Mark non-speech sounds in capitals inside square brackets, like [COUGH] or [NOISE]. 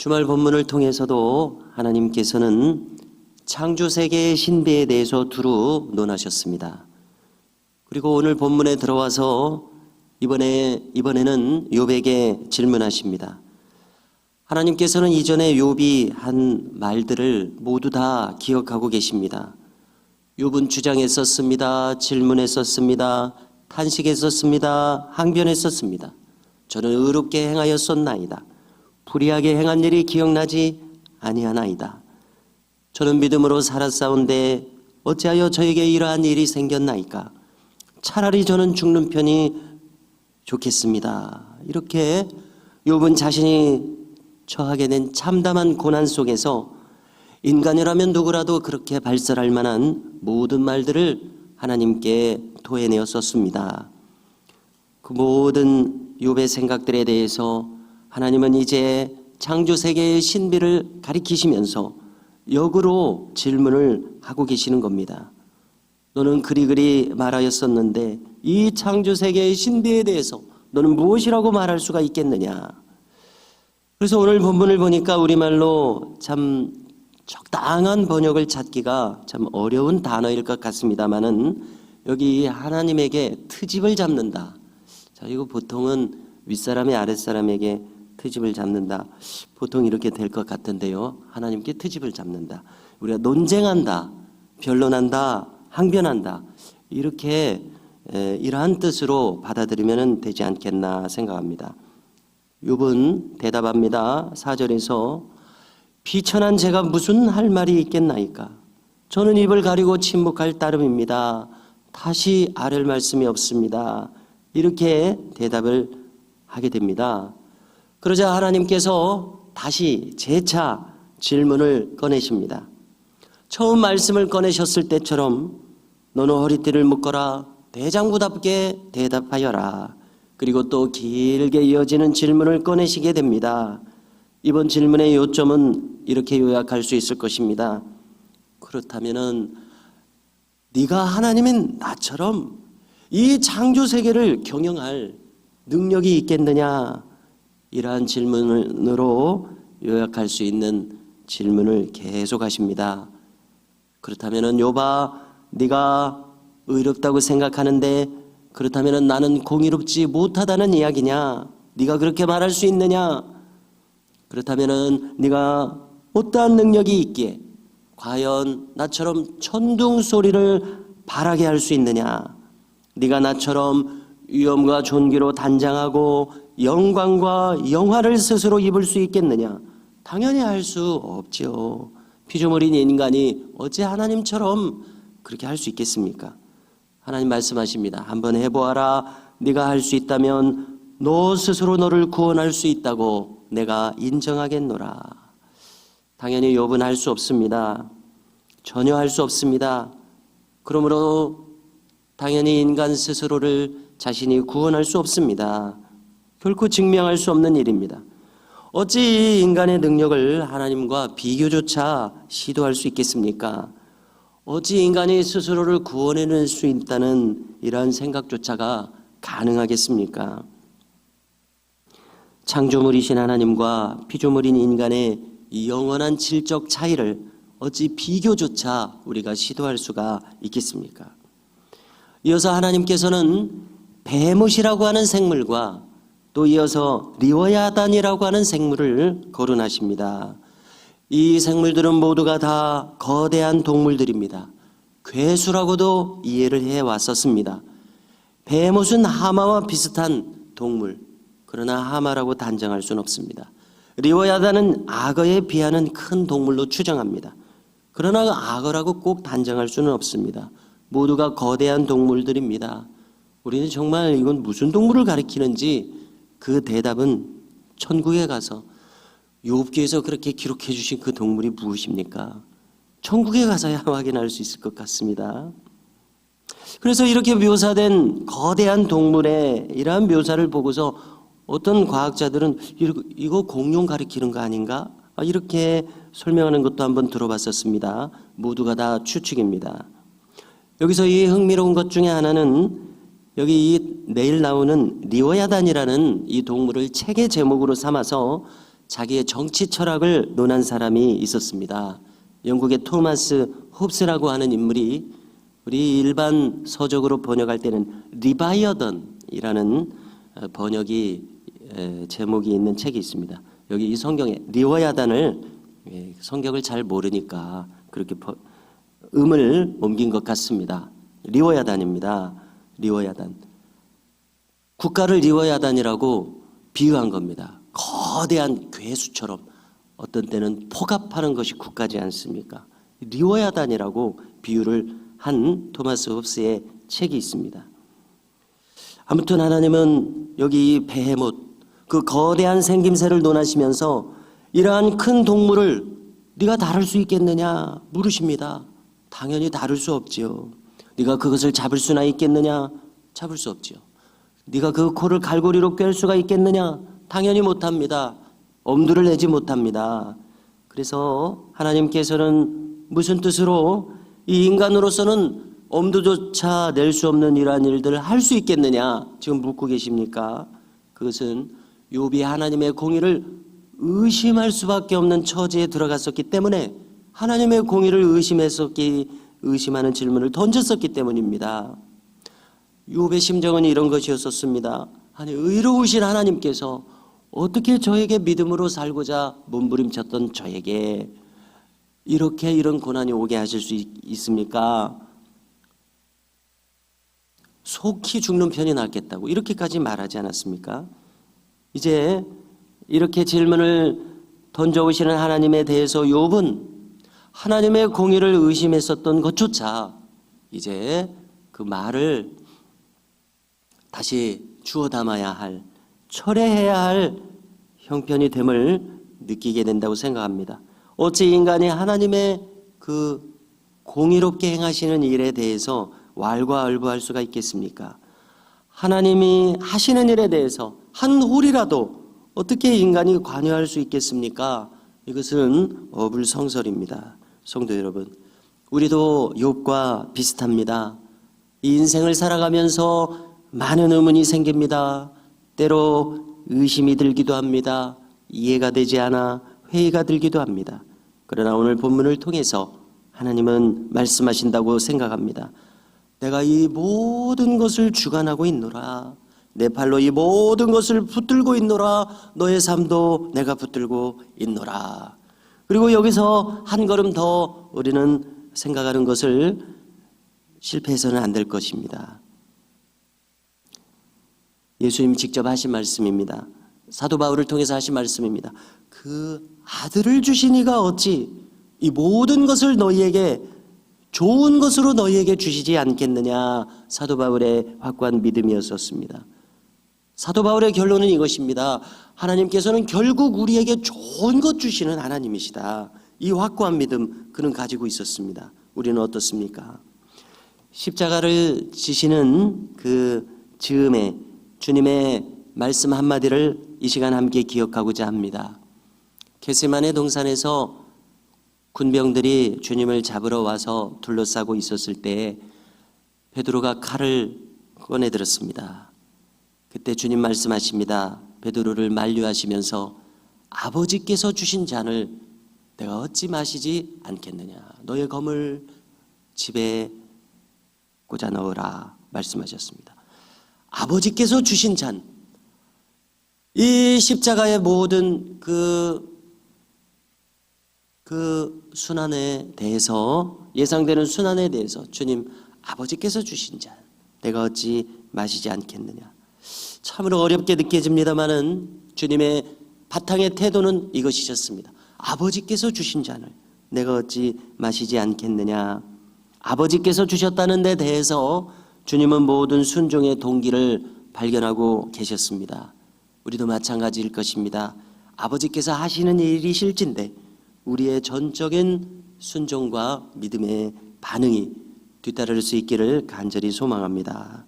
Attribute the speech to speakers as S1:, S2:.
S1: 주말 본문을 통해서도 하나님께서는 창조 세계의 신비에 대해서 두루 논하셨습니다. 그리고 오늘 본문에 들어와서 이번에 이번에는 욥에게 질문하십니다. 하나님께서는 이전에 욥이 한 말들을 모두 다 기억하고 계십니다. 욥은 주장했었습니다. 질문했었습니다. 탄식했었습니다. 항변했었습니다. 저는 의롭게 행하였었나이다. 불의하게 행한 일이 기억나지 아니하나이다. 저는 믿음으로 살았사온데 어찌하여 저에게 이러한 일이 생겼나이까? 차라리 저는 죽는 편이 좋겠습니다. 이렇게 욥은 자신이 처하게 된 참담한 고난 속에서 인간이라면 누구라도 그렇게 발설할 만한 모든 말들을 하나님께 토해내었었습니다. 그 모든 욥의 생각들에 대해서 하나님은 이제 창조 세계의 신비를 가리키시면서 역으로 질문을 하고 계시는 겁니다. 너는 그리그리 말하였었는데 이 창조 세계의 신비에 대해서 너는 무엇이라고 말할 수가 있겠느냐? 그래서 오늘 본문을 보니까 우리말로 참 적당한 번역을 찾기가 참 어려운 단어일 것 같습니다만은 여기 하나님에게 트집을 잡는다. 자, 이거 보통은 윗사람이 아랫사람에게 트집을 잡는다. 보통 이렇게 될 것 같은데요. 하나님께 트집을 잡는다. 우리가 논쟁한다, 변론한다, 항변한다. 이렇게 에, 이러한 뜻으로 받아들이면 되지 않겠나 생각합니다. 욥은 대답합니다. 4절에서 비천한 제가 무슨 할 말이 있겠나이까? 저는 입을 가리고 침묵할 따름입니다. 다시 아랠 말씀이 없습니다. 이렇게 대답을 하게 됩니다. 그러자 하나님께서 다시 재차 질문을 꺼내십니다. 처음 말씀을 꺼내셨을 때처럼 너는 허리띠를 묶어라 대장부답게 대답하여라. 그리고 또 길게 이어지는 질문을 꺼내시게 됩니다. 이번 질문의 요점은 이렇게 요약할 수 있을 것입니다. 그렇다면은 네가 하나님인 나처럼 이 창조 세계를 경영할 능력이 있겠느냐? 이러한 질문으로 요약할 수 있는 질문을 계속 하십니다. 그렇다면은 요바 네가 의롭다고 생각하는데 그렇다면은 나는 공의롭지 못하다는 이야기냐? 네가 그렇게 말할 수 있느냐? 그렇다면은 네가 어떠한 능력이 있기에 과연 나처럼 천둥 소리를 바라게 할 수 있느냐? 네가 나처럼 위엄과 존귀로 단장하고 영광과 영화를 스스로 입을 수 있겠느냐? 당연히 할 수 없지요. 피조물인 인간이 어찌 하나님처럼 그렇게 할 수 있겠습니까? 하나님 말씀하십니다. 한번 해보아라. 네가 할 수 있다면 너 스스로 너를 구원할 수 있다고 내가 인정하겠노라. 당연히 욥은 할 수 없습니다. 전혀 할 수 없습니다. 그러므로 당연히 인간 스스로를 자신이 구원할 수 없습니다. 결코 증명할 수 없는 일입니다. 어찌 인간의 능력을 하나님과 비교조차 시도할 수 있겠습니까? 어찌 인간이 스스로를 구원해낼 수 있다는 이러한 생각조차가 가능하겠습니까? 창조물이신 하나님과 피조물인 인간의 이 영원한 질적 차이를 어찌 비교조차 우리가 시도할 수가 있겠습니까? 이어서 하나님께서는 베못이라고 하는 생물과 또 이어서 리워야단이라고 하는 생물을 거론하십니다. 이 생물들은 모두가 다 거대한 동물들입니다. 괴수라고도 이해를 해 왔었습니다. 베못은 하마와 비슷한 동물, 그러나 하마라고 단정할 수는 없습니다. 리워야단은 악어에 비하는 큰 동물로 추정합니다. 그러나 악어라고 꼭 단정할 수는 없습니다. 모두가 거대한 동물들입니다. 우리는 정말 이건 무슨 동물을 가리키는지 그 대답은 천국에 가서 욥기에서 그렇게 기록해 주신 그 동물이 무엇입니까? 천국에 가서야 [LAUGHS] 확인할 수 있을 것 같습니다. 그래서 이렇게 묘사된 거대한 동물의 이러한 묘사를 보고서 어떤 과학자들은 이거- 이거 공룡 가리키는 거 아닌가? 아, 이렇게 설명하는 것도 한번 들어봤었습니다. 모두가 다 추측입니다. 여기서 이 흥미로운 것 중에 하나는 여기 이 내일 나오는 리워야단이라는 이 동물을 책의 제목으로 삼아서 자기의 정치 철학을 논한 사람이 있었습니다. 영국의 토마스 홉스라고 하는 인물이 우리 일반 서적으로 번역할 때는 리바이어던이라는 어, 번역이 에, 제목이 있는 책이 있습니다. 여기 이 성경에 리워야단을 예, 성경을 잘 모르니까 그렇게 버- 음을 옮긴 것 같습니다. 리워야단입니다. 리워야단. 국가를 리워야단이라고 비유한 겁니다. 거대한 괴수처럼 어떤 때는 포갑하는 것이 국가지 않습니까? 리워야단이라고 비유를 한 토마스 홉스의 책이 있습니다. 아무튼 하나님은 여기 이 베헤못 그 거대한 생김새를 논하시면서 이러한 큰 동물을 네가 다룰 수 있겠느냐 물으십니다. 당연히 다룰 수 없지요. 네가 그것을 잡을 수나 있겠느냐? 잡을 수 없지요. 네가 그 코를 갈고리로 꿰을 수가 있겠느냐? 당연히 못합니다. 엄두를 내지 못합니다. 그래서 하나님께서는 무슨 뜻으로 이 인간으로서는 엄두조차 낼 수 없는 이러한 일들을 할 수 있겠느냐? 지금 묻고 계십니까? 그것은 욥이 하나님의 공의를 의심할 수밖에 없는 처지에 들어갔었기 때문에 하나님의 공의를 의심했었기 의심하는 질문을 던졌었기 때문입니다. 욥의 심정은 이런 것이었었습니다. 아니 의로우신 하나님께서 어떻게 저에게 믿음으로 살고자 몸부림쳤던 저에게 이렇게 이런 고난이 오게 하실 수 있- 있습니까? 속히 죽는 편이 낫겠다고 이렇게까지 말하지 않았습니까? 이제 이렇게 질문을 던져오시는 하나님에 대해서 욥은 하나님의 공의를 의심했었던 것조차 이제 그 말을 다시 주워 담아야 할 철회해야 할 형편이 됨을 느끼게 된다고 생각합니다. 어찌 인간이 하나님의 그 공의롭게 행하시는 일에 대해서 왈가왈부할 수가 있겠습니까? 하나님이 하시는 일에 대해서 한 홀이라도 어떻게 인간이 관여할 수 있겠습니까? 이것은 어불성설입니다. 성도 여러분, 우리도 욥과 비슷합니다. 이 인생을 살아가면서 많은 의문이 생깁니다. 때로 의심이 들기도 합니다. 이해가 되지 않아 회의가 들기도 합니다. 그러나 오늘 본문을 통해서 하나님은 말씀하신다고 생각합니다. 내가 이 모든 것을 주관하고 있노라. 내 팔로 이 모든 것을 붙들고 있노라. 너의 삶도 내가 붙들고 있노라. 그리고 여기서 한 걸음 더 우리는 생각하는 것을 실패해서는 안 될 것입니다. 예수님 직접 하신 말씀입니다. 사도 바울을 통해서 하신 말씀입니다. 그 아들을 주신 이가 어찌 이 모든 것을 너희에게 좋은 것으로 너희에게 주시지 않겠느냐 사도 바울의 확고한 믿음이었었습니다. 사도 바울의 결론은 이것입니다. 하나님께서는 결국 우리에게 좋은 것 주시는 하나님이시다. 이 확고한 믿음 그는 가지고 있었습니다. 우리는 어떻습니까? 십자가를 지시는 그 즈음에 주님의 말씀 한마디를 이 시간 함께 기억하고자 합니다. 게세만의 동산에서 군병들이 주님을 잡으러 와서 둘러싸고 있었을 때 베드로가 칼을 꺼내 들었습니다. 그때 주님 말씀하십니다. 베드로를 만류하시면서 아버지께서 주신 잔을 내가 어찌 마시지 않겠느냐. 너의 검을 집에 꽂아 넣으라 말씀하셨습니다. 아버지께서 주신 잔, 이 십자가의 모든 그, 그 순환에 대해서, 예상되는 순환에 대해서 주님 아버지께서 주신 잔, 내가 어찌 마시지 않겠느냐. 참으로 어렵게 느껴집니다만은 주님의 바탕의 태도는 이것이셨습니다. 아버지께서 주신 잔을 내가 어찌 마시지 않겠느냐. 아버지께서 주셨다는 데 대해서 주님은 모든 순종의 동기를 발견하고 계셨습니다. 우리도 마찬가지일 것입니다. 아버지께서 하시는 일이실진데 우리의 전적인 순종과 믿음의 반응이 뒤따를 수 있기를 간절히 소망합니다.